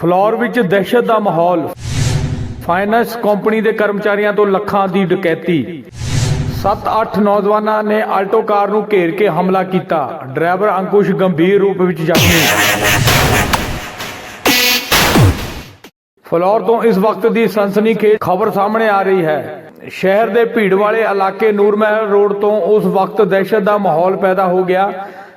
Floor ਵਿੱਚ ਦਹਿਸ਼ਤ ਦਾ ਮਾਹੌਲ। ਫਾਈਨੈਂਸ ਕੰਪਨੀ ਦੇ ਕਰਮਚਾਰੀਆਂ ਤੋਂ ਲੱਖਾਂ ਦੀ ਡਕੈਤੀ। 7-8 ਨੌਜਵਾਨਾਂ ਨੇ ਆਲਟੋ ਕਾਰ ਨੂੰ ਘੇਰ ਕੇ ਹਮਲਾ ਕੀਤਾ। ਡਰਾਈਵਰ ਅੰਕੁਸ਼ ਗੰਭੀਰ ਰੂਪ ਵਿੱਚ ਜ਼ਖਮੀ। ਫਲੋਰ ਤੋਂ ਇਸ ਵਕਤ ਦੀ ਸਨਸਨੀਖੇਜ਼ ਖਬਰ ਸਾਹਮਣੇ ਆ ਰਹੀ ਹੈ। ਸ਼ਹਿਰ ਦੇ ਭੀੜ ਵਾਲੇ ਇਲਾਕੇ ਨੂਰਮਹਿਲ ਰੋਡ ਤੋਂ ਉਸ ਵਕਤ ਦਹਿਸ਼ਤ ਦਾ ਮਾਹੌਲ ਪੈਦਾ ਹੋ ਗਿਆ।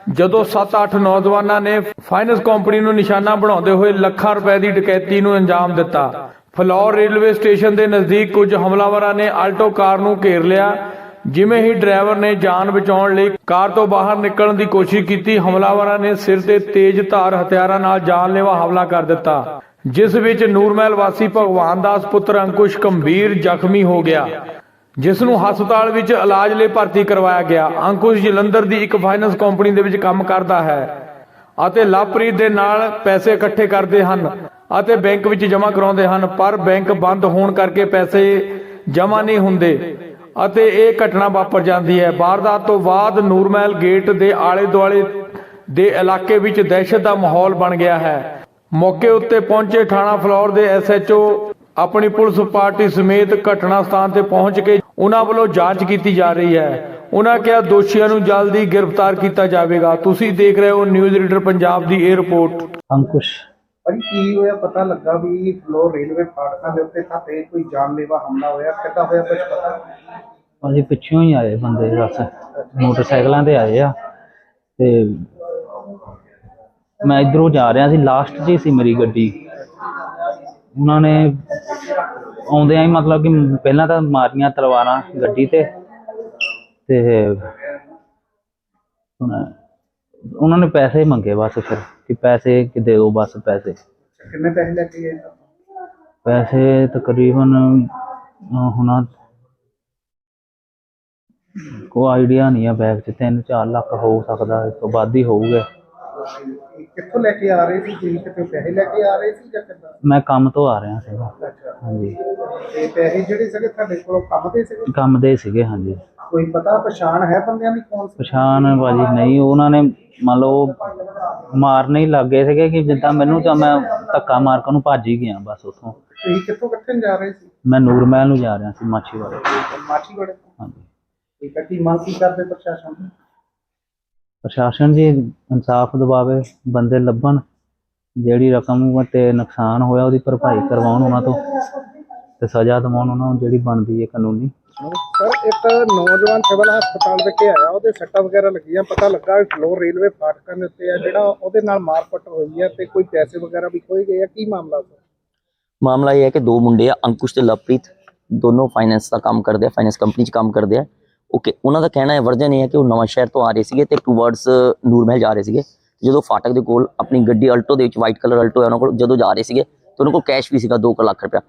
ਜਦੋਂ 7-8 ਨੌਜਵਾਨਾਂ ਨੇ ਫਾਈਨੈਂਸ ਕੰਪਨੀ ਨੂੰ ਨਿਸ਼ਾਨਾ ਬਣਾਉਂਦੇ ਹੋਏ ਲੱਖਾਂ ਰੁਪਏ ਦੀ ਡਕੈਤੀ ਨੂੰ ਅੰਜਾਮ ਦਿੱਤਾ, ਫਲੋਰ ਰੇਲਵੇ ਸਟੇਸ਼ਨ ਦੇ ਨਜ਼ਦੀਕ ਕੁਝ ਹਮਲਾਵਰਾਂ ਨੇ ਆਲਟੋ ਕਾਰ ਨੂੰ ਘੇਰ ਲਿਆ, ਜਿਵੇਂ ਹੀ ਡਰਾਈਵਰ ਨੇ ਜਾਨ ਬਚਾਉਣ ਲਈ ਕਾਰ ਤੋਂ ਬਾਹਰ ਨਿਕਲਣ ਦੀ ਕੋਸ਼ਿਸ਼ ਕੀਤੀ, ਹਮਲਾਵਰਾਂ ਨੇ ਸਿਰ ਤੇ ਤੇਜ਼ ਧਾਰ ਹਥਿਆਰਾਂ ਨਾਲ ਜਾਨਲੇਵਾ ਹਮਲਾ ਕਰ ਦਿੱਤਾ, ਜਿਸ ਵਿੱਚ ਨੂਰਮਹਿਲ ਵਾਸੀ ਭਗਵਾਨ ਦਾਸ ਪੁੱਤਰ ਅੰਕੁਸ਼ ਗੰਭੀਰ ਜ਼ਖਮੀ ਹੋ ਗਿਆ। ਜਿਸ ਨੂੰ ਹਸਪਤਾਲ ਵਿੱਚ ਇਲਾਜ ਲਈ ਭਰਤੀ ਕਰਵਾਇਆ ਗਿਆ। ਅੰਕੁਸ਼ ਜਲੰਧਰ ਦੀ ਇੱਕ ਫਾਈਨੈਂਸ ਕੰਪਨੀ ਦੇ ਵਿੱਚ ਕੰਮ ਕਰਦਾ ਹੈ ਅਤੇ ਲਵਪ੍ਰੀਤ ਦੇ ਨਾਲ ਪੈਸੇ ਇਕੱਠੇ ਕਰਦੇ ਹਨ ਅਤੇ ਬੈਂਕ ਵਿੱਚ ਜਮ੍ਹਾਂ ਕਰਾਉਂਦੇ ਹਨ, ਪਰ ਬੈਂਕ ਬੰਦ ਹੋਣ ਕਰਕੇ ਪੈਸੇ ਜਮ੍ਹਾਂ ਨਹੀਂ ਹੁੰਦੇ ਅਤੇ ਇਹ ਘਟਨਾ ਵਾਪਰ ਜਾਂਦੀ ਹੈ। ਵਾਰਦਾਤ ਤੋਂ ਬਾਅਦ ਨੂਰਮਹਿਲ ਗੇਟ ਦੇ ਆਲੇ ਦੁਆਲੇ ਦੇ ਇਲਾਕੇ ਵਿੱਚ ਦਹਿਸ਼ਤ ਦਾ ਮਾਹੌਲ ਬਣ ਗਿਆ ਹੈ। ਮੌਕੇ ਉੱਤੇ ਪਹੁੰਚੇ ਥਾਣਾ ਫਲੋਰ ਦੇ ਐਸਐਚਓ ਆਪਣੀ ਪੁਲਿਸ ਪਾਰਟੀ ਸਮੇਤ ਘਟਨਾ ਸਥਾਨ ਤੇ ਪਹੁੰਚ ਕੇ ਉਹਨਾਂ ਵੱਲੋਂ ਜਾਂਚ ਕੀਤੀ ਜਾ ਰਹੀ ਹੈ। ਉਹਨਾਂ ਕਿਹਾ ਦੋਸ਼ੀਆਂ ਨੂੰ ਜਲਦੀ ਗ੍ਰਿਫਤਾਰ ਕੀਤਾ ਜਾਵੇਗਾ। ਤੁਸੀਂ ਦੇਖ ਰਹੇ ਹੋ ਨਿਊਜ਼ ਰੀਡਰ ਪੰਜਾਬ ਦੀ ਇਹ ਰਿਪੋਰਟ। ਅੰਕੁਸ਼। ਭਾਜੀ ਕੀ ਹੋਇਆ? ਪਤਾ ਲੱਗਾ ਵੀ ਫਲੋਰ ਰੇਲਵੇ ਫਾਟਕਾਂ ਦੇ ਉੱਤੇ ਖਾਤੇ ਕੋਈ ਜਾਨਲੇਵਾ ਹਮਲਾ ਹੋਇਆ। ਕਿੱਦਾਂ ਹੋਇਆ ਕੁਝ ਪਤਾ? ਅਸੀਂ ਪਿੱਛੋਂ ਹੀ ਆਏ ਬੰਦੇ ਬਸ। ਮੋਟਰਸਾਈਕਲਾਂ ਤੇ ਆਏ ਆ। ਤੇ ਮੈਂ ਇਧਰੋਂ ਜਾ ਰਿਹਾ ਸੀ। ਲਾਸਟ 'ਚ ਹੀ ਸੀ ਮੇਰੀ ਗੱਡੀ। ਉਹਨਾਂ ਨੇ ਆਉਂਦਿਆਂ ਹੀ ਮਤਲਬ ਕਿ ਪਹਿਲਾਂ ਤਾਂ ਮਾਰੀਆਂ ਤਲਵਾਰਾਂ ਗੱਡੀ ਤੇ ਤੇ ਉਹਨਾਂ- ਨੇ ਪੈਸੇ ਮੰਗੇ ਬਸ ਫਿਰ ਕਿ ਪੈਸੇ ਕਿ ਦੇ ਦਿਓ ਬਸ ਪੈਸੇ। ਕਿੰਨੇ ਪੈਸੇ ਲੈ ਕੇ ਗਏ? ਪੈਸੇ ਤਕਰੀਬਨ ਹੁਣ ਕੋਈ ਆਈਡੀਆ ਨਹੀਂ ਆ ਬੈਗ 'ਚ 3-4 ਲੱਖ ਹੋ ਸਕਦਾ ਇਸ ਤੋਂ ਵੱਧ ਹੀ ਹੋਊਗਾ। ਕਿੱਥੋਂ ਲੈ ਕੇ ਆ ਰਹੇ ਸੀ? ਤੁਸੀਂ ਕਿਤੇ ਪੈਸੇ ਲੈ ਕੇ ਆ ਰਹੇ ਸੀ ਜਾਂ ਕਿੱਦਾਂ? ਮੈਂ ਕੰਮ ਤੋਂ ਆ ਰਿਹਾ ਸੀਗਾ ਹਾਂਜੀ। ਤੇ ਪੈਸੇ ਜਿਹੜੇ ਸੀਗੇ ਤੁਹਾਡੇ ਕੋਲ ਕੰਮ ਦੇ ਸੀਗੇ? ਕੰਮ ਦੇ ਸੀਗੇ ਹਾਂਜੀ। ਕੋਈ ਪਤਾ ਪਛਾਣ ਹੈ ਬੰਦਿਆਂ ਦੀ ਕੌਣ ਸੀ? ਪਛਾਣ ਬਾਜੀ ਨਹੀਂ ਉਹਨਾਂ ਨੇ ਮੰਨ ਲਓ ਮਾਰਨੇ ਹੀ ਲੱਗ ਸੀਗੇ ਕਿ ਜਿੱਦਾਂ ਮੈਨੂੰ ਤਾਂ ਮੈਂ ਧੱਕਾ ਮਾਰ ਕੇ ਉਹਨੂੰ ਭੱਜ ਹੀ ਗਿਆ ਬਸ ਉੱਥੋਂ। ਤੁਸੀਂ ਕਿੱਥੋਂ ਕਿੱਥੇ ਜਾ ਰਹੇ ਸੀ? ਮੈਂ ਨੂਰਮਹਿਲ ਨੂੰ ਜਾ ਰਿਹਾ ਸੀ ਮਾਛੀਵਾੜੇ। ਮਾਛੀਵਾੜੇ ਤੋਂ? ਹਾਂਜੀ। ਠੀਕ ਹੈ ਕੀ ਮੰਗ ਕੀ ਕਰਦੇ ਪ੍ਰਸ਼ਾਸਨ ਤੋਂ? ਪ੍ਰਸ਼ਾਸਨ ਜੀ ਇਨਸਾਫ ਦਿਵਾਵੇ ਬੰਦੇ ਲੱਭਣ ਜਿਹੜੀ ਰਕਮ ਤੇ ਨੁਕਸਾਨ ਹੋਇਆ ਉਹਦੀ ਭਰਪਾਈ ਕਰਵਾਉਣ ਉਹਨਾਂ ਤੋਂ। ਤੇ ਸਜ਼ਾ ਦਿਵਾਉਣ ਉਹਨਾਂ ਨੂੰ ਜਿਹੜੀ ਬਣਦੀ ਹੈ ਕਾਨੂੰਨੀ। ਸਰ ਇੱਕ ਨੌਜਵਾਨ ਸਿਵਲ ਹਸਪਤਾਲ ਵਿਖੇ ਆਇਆ ਉਹਦੇ ਸੱਟਾਂ ਵਗੈਰਾ ਲੱਗੀਆਂ ਪਤਾ ਲੱਗਾ ਫਲੋਰ ਰੇਲਵੇ ਫਾਟਕਾਂ ਦੇ ਉੱਤੇ ਆ ਜਿਹੜਾ ਉਹਦੇ ਨਾਲ ਮਾਰਕੁੱਟ ਹੋਈ ਹੈ ਤੇ ਕੋਈ ਪੈਸੇ ਵਗੈਰਾ ਵੀ ਖੋਏ ਗਏ ਆ ਕੀ ਮਾਮਲਾ ਸਰ? ਮਾਮਲਾ ਇਹ ਹੈ ਕਿ ਦੋ ਮੁੰਡੇ ਆ ਅੰਕੁਸ਼ ਤੇ ਲਵਪ੍ਰੀਤ ਦੋਨੋਂ ਫਾਈਨੈਂਸ ਦਾ ਕੰਮ ਕਰਦੇ ਆ ਫਾਈਨੈਂਸ ਕੰਪਨੀ 'ਚ ਕੰਮ ਕਰਦੇ ਆ। ਓਕੇ ਉਹਨਾਂ ਦਾ ਕਹਿਣਾ ਹੈ ਵਰਜਨ ਇਹ ਹੈ ਕਿ ਉਹ ਨਵਾਂ ਸ਼ਹਿਰ ਤੋਂ ਆ ਰਹੇ ਸੀਗੇ ਤੇ ਟੂਵਰਡਸ ਨੂਰਮਹਿਲ ਜਾ ਰਹੇ ਸੀਗੇ। ਜਦੋਂ ਫਾਟਕ ਦੇ ਕੋਲ ਆਪਣੀ ਗੱਡੀ ਅਲਟੋ ਦੇ ਵਿੱਚ ਵਾਈਟ ਕਲਰ ਅਲਟੋ ਹੈ ਉਹਨਾਂ ਕੋਲ ਜਦੋਂ ਜਾ ਰਹੇ ਸੀਗੇ ਤੇ ਉਹਨਾਂ ਕੋਲ ਕੈਸ਼ ਵੀ ਸੀਗਾ 2 ਲੱਖ ਰੁਪਇਆ।